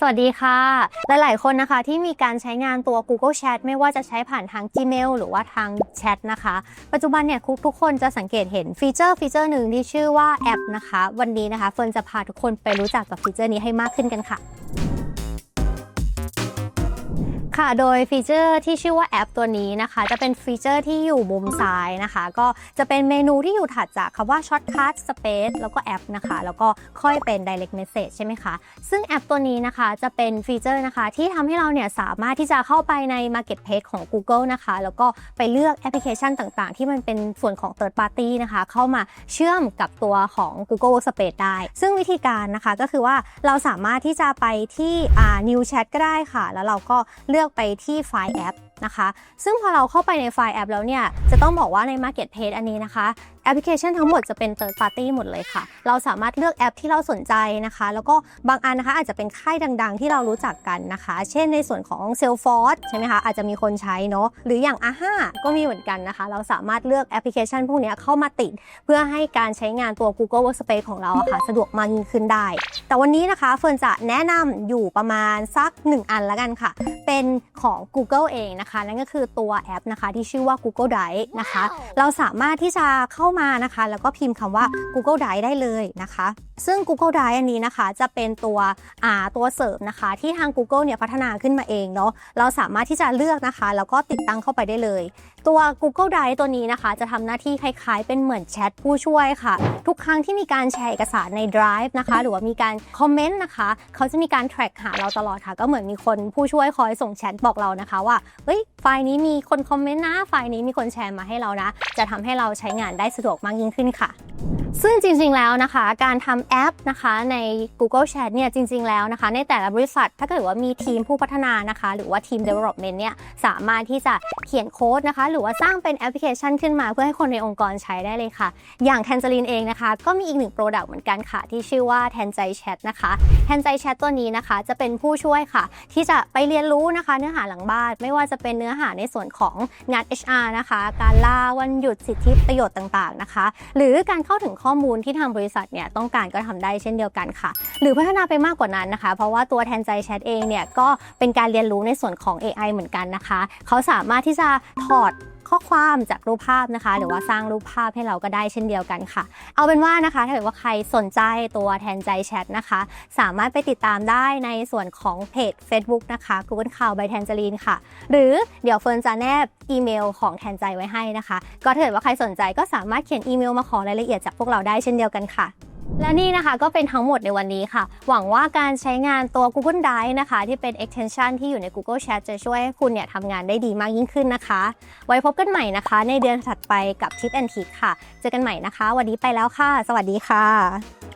สวัสดีค่ะ หลาย ๆ คนนะคะที่มีการใช้งานตัว Google Chat ไม่ว่าจะใช้ผ่านทาง Gmail หรือว่าทางแชทนะคะ ปัจจุบันเนี่ยทุกคนจะสังเกตเห็นฟีเจอร์ฟีเจอร์หนึ่งที่ชื่อว่าแอปนะคะ วันนี้นะคะเฟิร์นจะพาทุกคนไปรู้จักกับฟีเจอร์นี้ให้มากขึ้นกันค่ะ ค่ะ โดยฟีเจอร์ที่ชื่อว่าแอปตัวนี้นะคะ จะเป็นฟีเจอร์ที่อยู่มุมซ้ายนะคะ ก็จะเป็นเมนูที่อยู่ถัดจากคำว่า Shortcut Space แล้วก็แอปนะคะ แล้วก็ค่อยเป็น Direct Message ใช่ไหมคะ ซึ่งแอปตัวนี้นะคะจะเป็นฟีเจอร์นะคะ ที่ทำให้เราเนี่ยสามารถที่จะเข้าไปใน Marketplace ของ Google นะคะ แล้วก็ไปเลือกแอปพลิเคชันต่างๆ ที่มันเป็นส่วนของ Third Party นะคะ เข้ามาเชื่อมกับตัวของ Google Workspace ได้ ซึ่งวิธีการนะคะก็คือว่าเราสามารถที่จะไปที่ New Chat ก็ได้ค่ะ แล้วเราก็เลือกไปที่ไฟล์แอปนะคะ ซึ่งพอเราเข้าไปในไฟล์แอปแล้วเนี่ย จะต้องบอกว่าใน Marketplace อันนี้นะคะ แอปพลิเคชันทั้งหมดจะเป็น third party หมดเลยค่ะ เราสามารถเลือกแอปที่เราสนใจนะคะ แล้วก็บางอันนะคะอาจจะเป็นค่ายดังๆ ที่เรารู้จักกันนะคะ เช่นในส่วนของ Salesforce ใช่ไหมคะ อาจจะมีคนใช้เนาะ หรืออย่าง AHA ก็มีเหมือนกันนะคะ เราสามารถเลือกแอปพลิเคชันพวกนี้เข้ามาติด เพื่อให้การใช้งานตัว Google Workspace ของเราะค่ะ สะดวกมากยิ่งขึ้นได้ แต่วันนี้นะคะเฟิร์นจะแนะนำอยู่ประมาณสัก 1 อันละกันค่ะ เป็นของ Google เองนะคะ นั่นก็คือตัวแอปนะคะที่ชื่อว่า Google Drive นะคะ เราสามารถที่จะเข้ามานะคะ แล้วก็พิมพ์คำว่า Google Drive ได้เลยนะคะ ซึ่ง Google Drive อันนี้นะคะจะเป็นตัวอ่าตัวเสริมนะคะ ที่ทาง Google เนี่ยพัฒนาขึ้นมาเองเนาะเราสามารถที่จะเลือกนะคะ แล้วก็ติดตั้งเข้าไปได้เลย ตัว Google Drive ตัวนี้นะคะ จะทำหน้าที่คล้ายๆ เป็นเหมือนแชทผู้ช่วยค่ะ ทุกครั้งที่มีการแชร์เอกสารใน Drive นะคะ หรือว่ามีการคอมเมนต์นะคะ เขาจะมีการ track หาเราตลอดค่ะ ก็เหมือนมีคนผู้ช่วยคอยส่งแชทบอกเรานะคะว่าเฮ้ยไฟล์นี้มีคนคอมเมนต์นะไฟล์นี้มีคนแชร์มาให้เรานะ จะทำให้เราใช้งานได้สะดวกมากยิ่งขึ้นค่ะ ซึ่งจริงๆแล้วนะคะ การทำแอปนะคะใน Google Chat เนี่ยจริง ๆแล้วนะคะ ในแต่ละบริษัทถ้าเกิดว่ามีทีมผู้พัฒนานะคะ หรือว่าทีม development เนี่ยสามารถที่จะเขียนโค้ดนะคะ หรือว่าสร้างเป็นแอปพลิเคชันขึ้นมา เพื่อให้คนในองค์กรใช้ได้เลยค่ะ อย่าง Tangerine เองนะคะ ก็มีอีกหนึ่ง Product เหมือนกันค่ะ ที่ชื่อว่า t a n j Chat นะคะ t a n j Chat ตัวนี้นะคะจะเป็นผู้ช่วยค่ะ ที่จะไปเรียนรู้นะคะ เนื้อหาหลังบ้าน ไม่ว่าจะเป็นเนื้อหาในส่วนของงาน HR นะคะ การลาวันหยุดสิทธิประโยชน์ต่างๆนะคะ หรือการเข้าถึงข้อข้อมูลที่ทางบริษัทเนี่ยต้องการก็ทำได้เช่นเดียวกันค่ะ หรือพัฒนาไปมากกว่านั้นนะคะ เพราะว่าตัวแทนใจแชทเองเนี่ยก็เป็นการเรียนรู้ในส่วนของ AI เหมือนกันนะคะ เขาสามารถที่จะถอด ข้อความจากรูปภาพนะคะ หรือว่าสร้างรูปภาพให้เราก็ได้เช่นเดียวกันค่ะ เอาเป็นว่านะคะ ถ้าเกิดว่าใครสนใจตัวแทนใจแชทนะคะ สามารถไปติดตามได้ในส่วนของเพจ Facebook นะคะ Google Cloud by Tangerine ค่ะ หรือเดี๋ยวเฟิร์นจะแนบอีเมลของแทนใจไว้ให้นะคะ ก็ถ้าเกิดว่าใครสนใจก็สามารถเขียนอีเมลมาขอรายละเอียดจากพวกเราได้เช่นเดียวกันค่ะ และนี่นะคะก็เป็นทั้งหมดในวันนี้ค่ะ หวังว่าการใช้งานตัว Google Drive นะคะ ที่เป็น extension ที่อยู่ใน Google Chat จะช่วยให้คุณเนี่ยทำงานได้ดีมากยิ่งขึ้นนะคะ ไว้พบกันใหม่นะคะ ในเดือนถัดไปกับ Tip and Trick ค่ะ เจอกันใหม่นะคะ วันนี้ไปแล้วค่ะ สวัสดีค่ะ